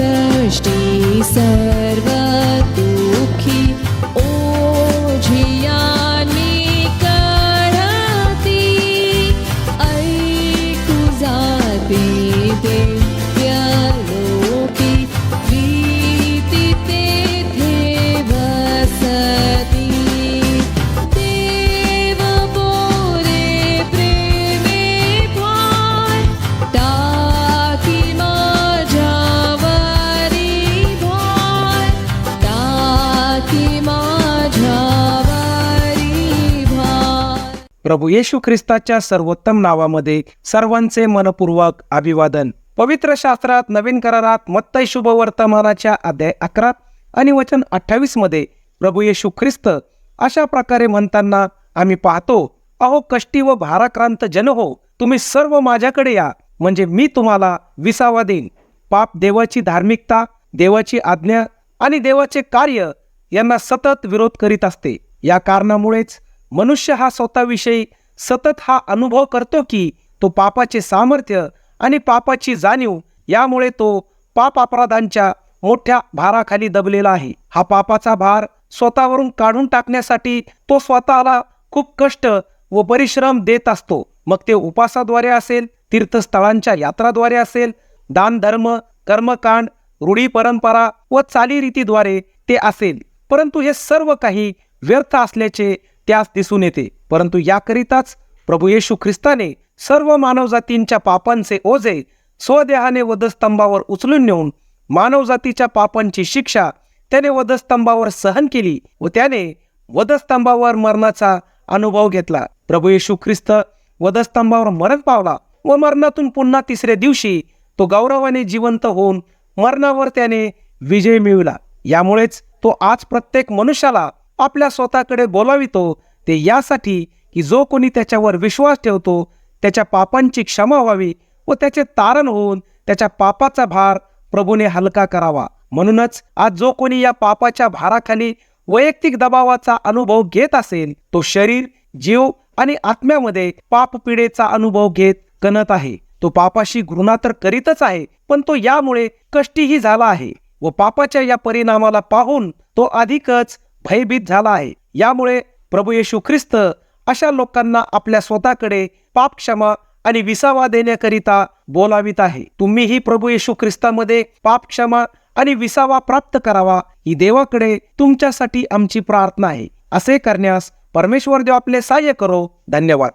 कष्टी सर्व प्रभू येशू ख्रिस्ताच्या सर्वोत्तम नावामध्ये सर्वांचे मनपूर्वक अभिवादन. पवित्र शास्त्रात नवीन करारात मत्तय शुभ वर्तमानाच्या अध्याय अकरा आणि वचन अठ्ठावीसमध्ये प्रभू येशू ख्रिस्त अशा प्रकारे म्हणताना आम्ही पाहतो अहो कष्टी व भाराक्रांत जन हो तुम्ही सर्व माझ्याकडे या म्हणजे मी तुम्हाला विसावा देईन. पाप देवाची धार्मिकता देवाची आज्ञा आणि देवाचे कार्य यांना सतत विरोध करीत असते. या कारणामुळेच मनुष्य हा स्वतःविषयी सतत हा अनुभव करतो की तो पापाचे सामर्थ्य आणि पापाची जाणीव यामुळे तो पाप अपराधांच्या मोठ्या भाराखाली दबलेला आहे. हा पापाचा भार स्वतःवरून काढून टाकण्यासाठी तो स्वतःला खूप कष्ट व परिश्रम देत असतो. मग ते उपासाद्वारे असेल तीर्थस्थळांच्या यात्राद्वारे असेल दान धर्म कर्मकांड रूढी परंपरा व चालीरीतीद्वारे ते असेल. परंतु हे सर्व काही व्यर्थ असल्याचे त्यास दिसून येते. परंतु याकरिताच प्रभू येशू ख्रिस्ताने सर्व मानवजातींच्या पापांचे ओझे स्वदेहाने वधस्तंभावर उचलून नेऊन मानवजातीच्या पापांची शिक्षा त्याने वधस्तंभावर सहन केली व त्याने वधस्तंभावर मरणाचा अनुभव घेतला. प्रभू येशू ख्रिस्त वधस्तंभावर मरण पावला व मरणातून पुन्हा तिसऱ्या दिवशी तो गौरवाने जिवंत होऊन मरणावर त्याने विजय मिळवला. यामुळेच तो आज प्रत्येक मनुष्याला आपल्या स्वतःकडे बोलावितो. ते यासाठी की जो कोणी त्याच्यावर विश्वास ठेवतो त्याच्या पापांची क्षमा व्हावी व त्याचे तारण होऊन त्याच्या पापाचा भार प्रभूने हलका करावा. म्हणूनच आज जो कोणी या पापाच्या भाराखाली वैयक्तिक दबावाचा अनुभव घेत असेल तो शरीर जीव आणि आत्म्यामध्ये पाप पिढेचा अनुभव घेत कणत आहे. तो पापाशी घृणा तर करीतच आहे पण तो यामुळे कष्टीही झाला आहे व पापाच्या या परिणामाला पाहून तो अधिकच भयभीत झाला आहे. यामुळे प्रभू येशू ख्रिस्त अशा लोकांना आपल्या स्वतःकडे पाप क्षमा आणि विसावा देण्याकरिता बोलावित आहे. तुम्हीही प्रभू येशू ख्रिस्तामध्ये पाप क्षमा आणि विसावा प्राप्त करावा. ही देवाकडे तुमच्यासाठी आमची प्रार्थना आहे. असे करण्यास परमेश्वर देव आपले सहाय्य करो. धन्यवाद.